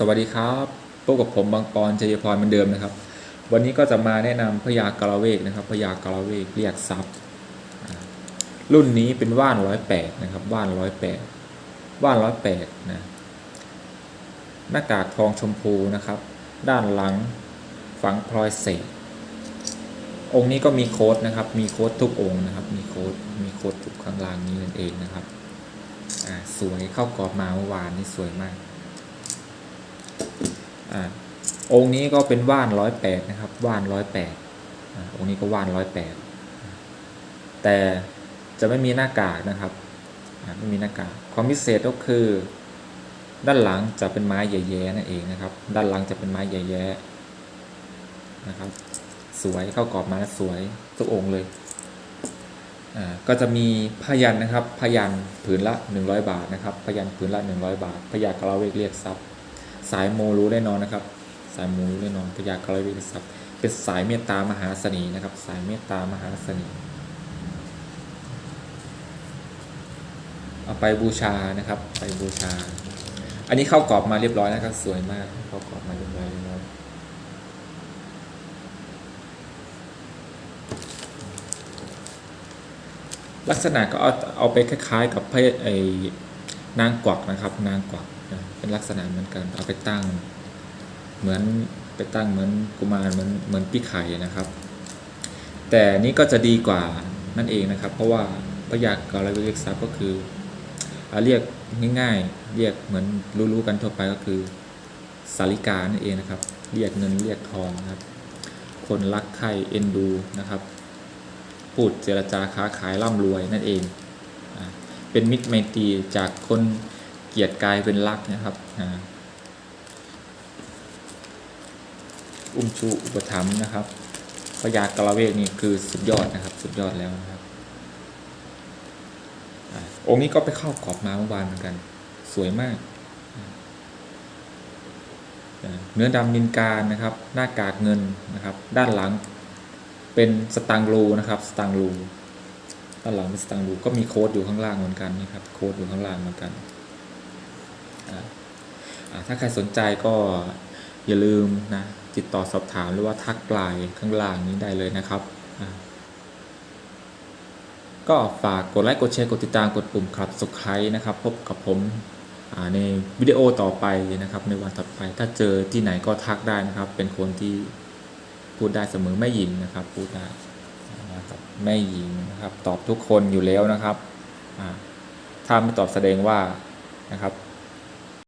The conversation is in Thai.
สวัสดีครับพบกับผมบางปอนเจยพรเหมือนเดิมนะครับ วันนี้ก็จะมาแนะนำพญากระเวกนะครับพญากระเวกเรียกทรัพย์ รุ่นนี้เป็นว่านร้อยแปดนะครับว่านร้อยแปดว่านร้อยแปดนะหน้ากากทองชมพูนะครับ ด้านหลังฝังพลอยเศษ องค์นี้ก็มีโค้ดนะครับ มีโค้ดทุกองค์นะครับ มีโค้ดมีโค้ดทุกข้างล่างนี้นั่นเองนะครับอ่าสวยเข้ากรอบมาเมื่อวานนี่สวยมาก อ่าองค์นี้ก็เป็นว่านร้อยแปดนะครับ ว่านร้อยแปดองค์นี้ก็ว่านร้อยแปดแต่จะไม่มีหน้ากากนะครับไม่มีหน้ากากความพิเศษก็คือ ด้านหลังจะเป็นไม้ใหญ่ๆนั่นเองนะครับ ด้านหลังจะเป็นไม้ใหญ่ๆนะครับ สวยเข้ากรอบมาสวยทุกองค์เลยก็จะมีพยันนะครับพยันผืนละ 100 บาทนะครับพยันผืนละ 100 บาทพยากระเวกเรียกทรัพย์ สายโมรู้แน่นอนนะครับ สายโมรู้แน่นอนพยากรวิทยศัพท์เป็นสายเมตตามหาเสน่ห์นะครับ สายเมตตามหาเสน่ห์เอาไปบูชานะครับ ไปบูชา อันนี้เข้ากรอบมาเรียบร้อยนะครับ สวยมากเข้ากรอบมาเรียบร้อยแล้วลักษณะก็เอาเอาไปคล้าย ๆ กับพระไอ้นางกวักนะครับ นางกวัก เป็นลักษณะเหมือนกันเอาไปตั้ง เหมือนไปตั้งเหมือนกุมารเหมือนเหมือนพี่ไข่นะครับ แต่นี้ก็จะดีกว่านั่นเองนะครับ เพราะว่าพระยากรวิเวกทรัพย์ก็คืออ่าเรียกง่ายๆ เรียกเหมือนรู้ๆกันทั่วไปก็คือสาริกานั่นเองนะครับ เรียกเงินเรียกทองนะครับ คนรักใครเอ็นดูนะครับ พูดเจรจาค้าขายร่ำรวยนั่นเองอเป็นมิตรไมตรีจากคน กียรติกายเป็นรักนะครับอุ้มชูอุปถัมภ์นะครับพญากระเวกนี่คือสุดยอดนะครับ สุดยอดแล้วนะครับองค์นี้ก็ไปเข้ากรอบมาเมื่อวานเหมือนกัน สวยมาก เนื้อดำนินการนะครับ หน้ากากเงินนะครับ ด้านหลังเป็นสตังรูนะครับสตังรูด้านหลังเป็นสตังรูก็มีโค้ดอยู่ข้างล่างเหมือนกันนี่ครับ โค้ดอยู่ข้างล่างเหมือนกัน ถ้าใครสนใจก็อย่าลืมนะติดต่อสอบถามหรือว่าทักไลน์ข้างล่างนี้ได้เลยนะครับ ก็ฝากกดไลค์กดแชร์กดติดตามกดปุ่มครับสุดท้ายนะครับ พบกับผมในวิดีโอต่อไปนะครับ ในวันต่อไปถ้าเจอที่ไหนก็ทักได้นะครับ เป็นคนที่พูดได้เสมอไม่หญิงนะครับ พูดได้นะครับไม่หญิงนะครับ ตอบทุกคนอยู่แล้วนะครับถ้าไม่ตอบแสดงว่านะครับ